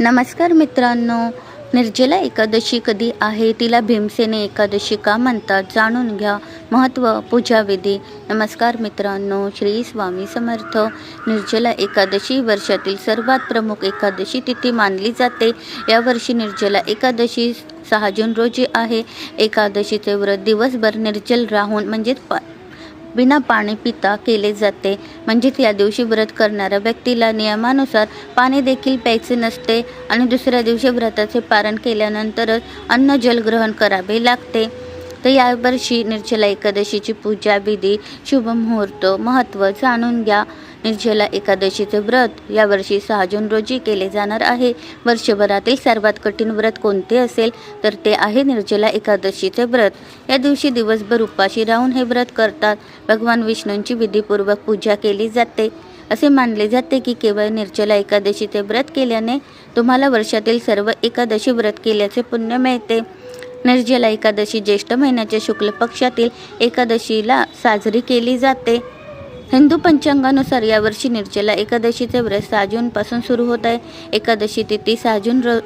नमस्कार मित्रांनो. निर्जला एकादशी कधी आहे? तिला भीमसेने एकादशी का म्हणतात? जाणून घ्या. महत्त्व पूजाविधी नमस्कार मित्रांनो. श्री स्वामी समर्थ. निर्जला एकादशी वर्षातील सर्वात प्रमुख एकादशी तिथी मानली जाते. यावर्षी निर्जला एकादशी सहा जून रोजी आहे. एकादशीचे व्रत दिवसभर निर्जल राहून म्हणजेच पा बिना पाणी पिता केले जाते. म्हणजेच या दिवशी व्रत करणाऱ्या व्यक्तीला नियमानुसार पाणी देखील प्यायचे नसते आणि दुसऱ्या दिवशी व्रताचे पारण केल्यानंतरच अन्न जल ग्रहण करावे लागते. तर यावर्षी निर्जला एकादशीची पूजा विधी शुभ मुहूर्त महत्त्व जाणून घ्या. निर्जला एकादशीचे व्रत. यावर्षी सहा जून रोजी केले जाणार आहे. वर्षभरातील सर्वात कठीण व्रत कोणते असेल? तर ते आहे निर्जला एकादशीचे व्रत. या दिवशी दिवसभर उपाशी राहून हे व्रत करतात. भगवान विष्णूंची विधीपूर्वक पूजा केली जाते. असे मानले जाते की केवळ निर्जला एकादशीचे व्रत केल्याने तुम्हाला वर्षातील सर्व एकादशी व्रत केल्याचे पुण्य मिळते. निर्जला एकादशी ज्येष्ठ महिन्याच्या शुक्ल पक्षातील एकादशीला साजरी केली जाते. हिंदू पंचांगानुसार यावर्षी निर्जला एकादशीचे व्रत सहा जूनपासून सुरू होत आहे. एकादशी तिथी सहा जून रो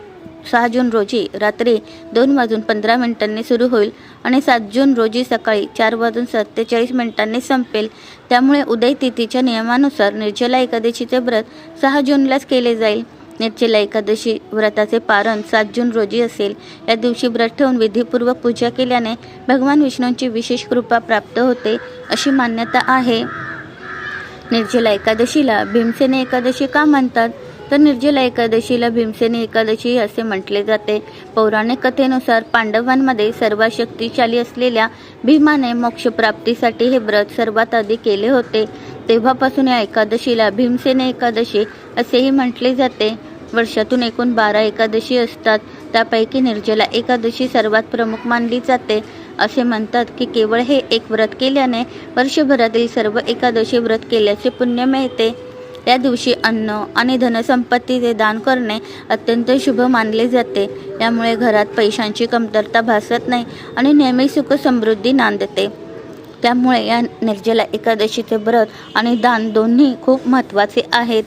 सहा जून रोजी रात्री दोन वाजून पंधरा मिनिटांनी सुरू होईल आणि सात जून रोजी सकाळी चार वाजून सत्तेचाळीस मिनिटांनी संपेल. त्यामुळे उदय तिथीच्या नियमानुसार निर्जला एकादशीचे व्रत सहा जूनलाच केले जाईल. निर्जला एकादशी व्रताचे पारण सात जून रोजी असेल. या दिवशी व्रत ठेवून विधीपूर्वक पूजा केल्याने भगवान विष्णूंची विशेष कृपा प्राप्त होते अशी मान्यता आहे. निर्जला एकादशीला भीमसेने एकादशी का म्हणतात? तर निर्जला एकादशीला भीमसेने एकादशी असे म्हटले जाते. पौराणिक कथेनुसार पांडवांमध्ये सर्वात शक्तिशाली असलेल्या भीमाने मोक्षप्राप्तीसाठी हे व्रत सर्वात आधी केले होते. तेव्हापासून या एकादशीला भीमसेने एकादशी असेही म्हटले जाते. वर्षातून एकूण बारा एकादशी असतात. त्यापैकी निर्जला एकादशी सर्वात प्रमुख मानली जाते. असे म्हणतात की केवळ हे एक व्रत केल्याने वर्षभरातील सर्व एकादशी व्रत केल्याचे पुण्य मिळते. त्या दिवशी अन्न आणि धनसंपत्तीचे दान करणे अत्यंत शुभ मानले जाते. यामुळे घरात पैशांची कमतरता भासत नाही आणि नेहमी सुख समृद्धी नांदते त्यामुळे या निर्जला एकादशीचे व्रत आणि दान दोन्ही खूप महत्त्वाचे आहेत.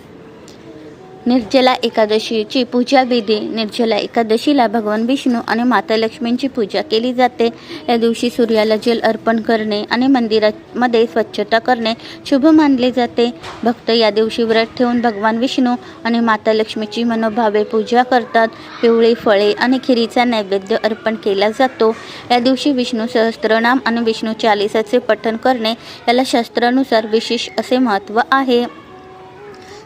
निर्जला एकादशीची पूजा विधी. निर्जला एकादशीला भगवान विष्णू आणि माता लक्ष्मींची पूजा केली जाते. या दिवशी सूर्याला जल अर्पण करणे आणि मंदिरामध्ये स्वच्छता करणे शुभ मानले जाते. भक्त या दिवशी व्रत ठेवून भगवान विष्णू आणि माता लक्ष्मीची मनोभावे पूजा करतात. पिवळी फळे आणि खिरीचा नैवेद्य अर्पण केला जातो. या दिवशी विष्णू सहस्त्रनाम आणि विष्णू चालिसाचे पठण करणे याला शास्त्रानुसार विशेष असे महत्त्व आहे.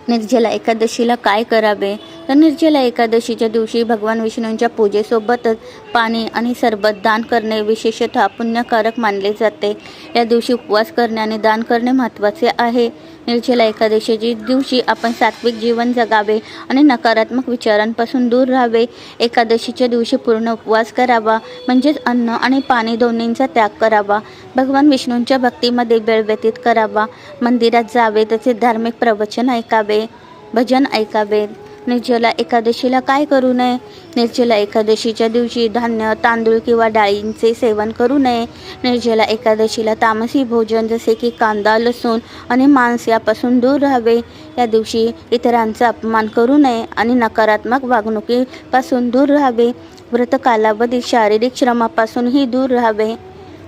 निर्जला एकादशीला काय करावे? तर निर्जला एकादशीच्या दिवशी भगवान विष्णूंच्या पूजेसोबतच पाणी आणि सरबत दान करणे विशेषतः पुण्यकारक मानले जाते. या दिवशी उपवास करणे आणि दान करणे महत्त्वाचे आहे. निर्जला एकादशीच्या दिवशी आपण सात्विक जीवन जगावे आणि नकारात्मक विचारांपासून दूर राहावे. एकादशीच्या दिवशी पूर्ण उपवास करावा म्हणजेच अन्न आणि पाणी दोन्हींचा त्याग करावा. भगवान विष्णूंच्या भक्तीमध्ये वेळ व्यतीत करावा. मंदिरात जावे तसे धार्मिक प्रवचन ऐकावे भजन ऐकावे. निर्जला एकादशीला काय करू नये? निर्जला एकादशीच्या दिवशी धान्य तांदूळ किंवा डाळींचे सेवन करू नये. निर्जला एकादशीला तामसी भोजन जसे की कांदा लसूण आणि मांस यापासून दूर राहावे. या दिवशी इतरांचा अपमान करू नये आणि नकारात्मक वागणुकीपासून दूर राहावे. व्रत कालावधीत शारीरिक श्रमापासूनही दूर राहावे.